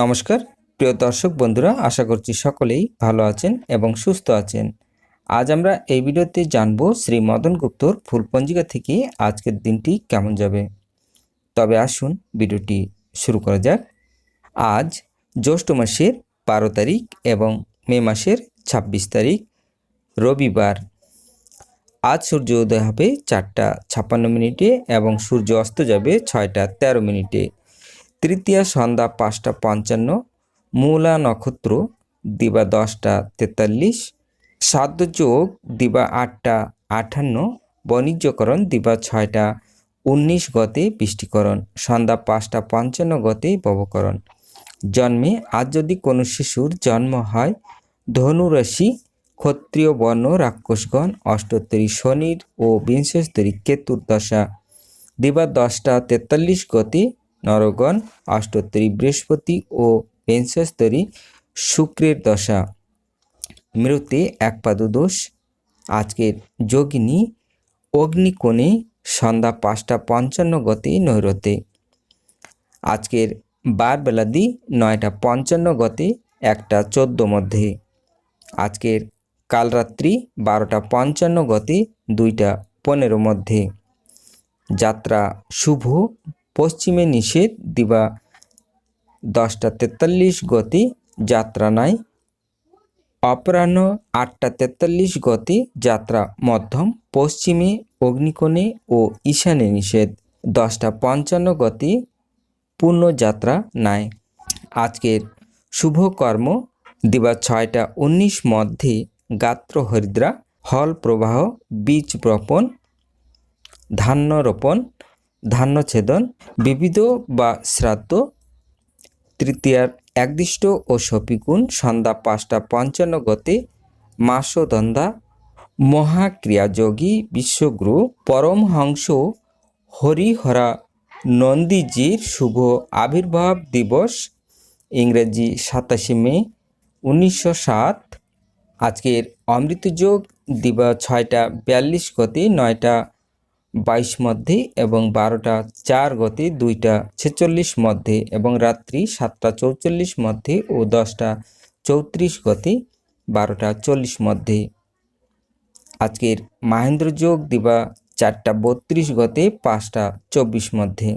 নমস্কার, প্রিয় দর্শক বন্ধুরা, আশা করছি সকলেই ভালো আছেন এবং সুস্থ আছেন। আজ আমরা এই ভিডিওতে জানব শ্রী মদন গুপ্তর ফুলপঞ্জিকা থেকে আজকের দিনটি কেমন যাবে। তবে আসুন ভিডিওটি শুরু করা যাক। আজ জ্যৈষ্ঠ মাসের বারো তারিখ এবং মে মাসের ছাব্বিশ তারিখ, রবিবার। আজ সূর্য উদয় হবে চারটা ছাপ্পান্ন মিনিটে এবং সূর্য অস্ত যাবে ছয়টা তেরো মিনিটে। তৃতীয়া সন্ধ্যা পাঁচটা পঞ্চান্ন, মূলা নক্ষত্র দিবা দশটা তেতাল্লিশ যোগ দিবা আটটা আটান্ন বাণিজ্যকরণ দিবা ছয়টা উনিশ গতে বৃষ্টিকরণ, সন্ধ্যা পাঁচটা পঞ্চান্ন গতে ববকরণ। জন্মে আজ যদি কোনো শিশুর জন্ম হয়, ধনুরাশি, ক্ষত্রিয় বর্ণ রাক্ষসগণ অষ্টোত্তরী শনির ও বিংশস্তরী কেতুর দশা। দিবা দশটা তেতাল্লিশ গতি নরগণ, অষ্টোত্তরী বৃহস্পতি ও বিংশস্তরী শুক্রের দশা। মৃতে একপাদু দোষ। আজকের যোগিনী অগ্নিকোণে সন্ধ্যা পাঁচটা পঞ্চান্ন গতি নৈরতে। আজকের বার বেলাদি নয়টা পঞ্চান্ন গতি একটা চোদ্দ মধ্যে। আজকের কালরাত্রি বারোটা পঞ্চান্ন গতি দুইটা পনেরো মধ্যে। যাত্রা শুভ পশ্চিমে নিষেধ দিবা। দশটা তেতাল্লিশ গতি যাত্রা নাই। অপরাহ্ন আটটা তেতাল্লিশ গতি যাত্রা মধ্যম, পশ্চিমে অগ্নিকোণে ও ঈশানে নিষেধ। দশটা পঞ্চান্ন গতি পূর্ণ যাত্রা নাই। আজকের শুভ কর্ম দিবা ছয়টা উনিশ মধ্যে গাত্র হরিদ্রা, হল প্রবাহ, বীজ বপন, ধান্য রোপণ ধান্য ছেদন বিবিধ বা শ্রাদ্ধ তৃতীয়ার একদিষ্ট ও সপিগুণ সন্ধ্যা পাঁচটা পঞ্চান্ন গতে মাসদন্দা মহাক্রিয়াযোগী বিশ্বগুরু পরমহংস হরিহরা নন্দীজির শুভ আবির্ভাব দিবস, ইংরেজি সাতাশে মে, উনিশশো সাত। আজকের অমৃতযোগ দিবা ছয়টা বিয়াল্লিশ গতি নয়টা বাইশ মধ্যে এবং বারোটা চার গতি, দুইটা ছেচল্লিশ মধ্যে এবং রাত্রি সাতটা চৌচল্লিশ মধ্যে ও দশটা চৌত্রিশ গতি, বারোটা চল্লিশ মধ্যে। আজকের মাহেন্দ্র যোগ দিবা চারটা বত্রিশ গতে, পাঁচটা চব্বিশ মধ্যে।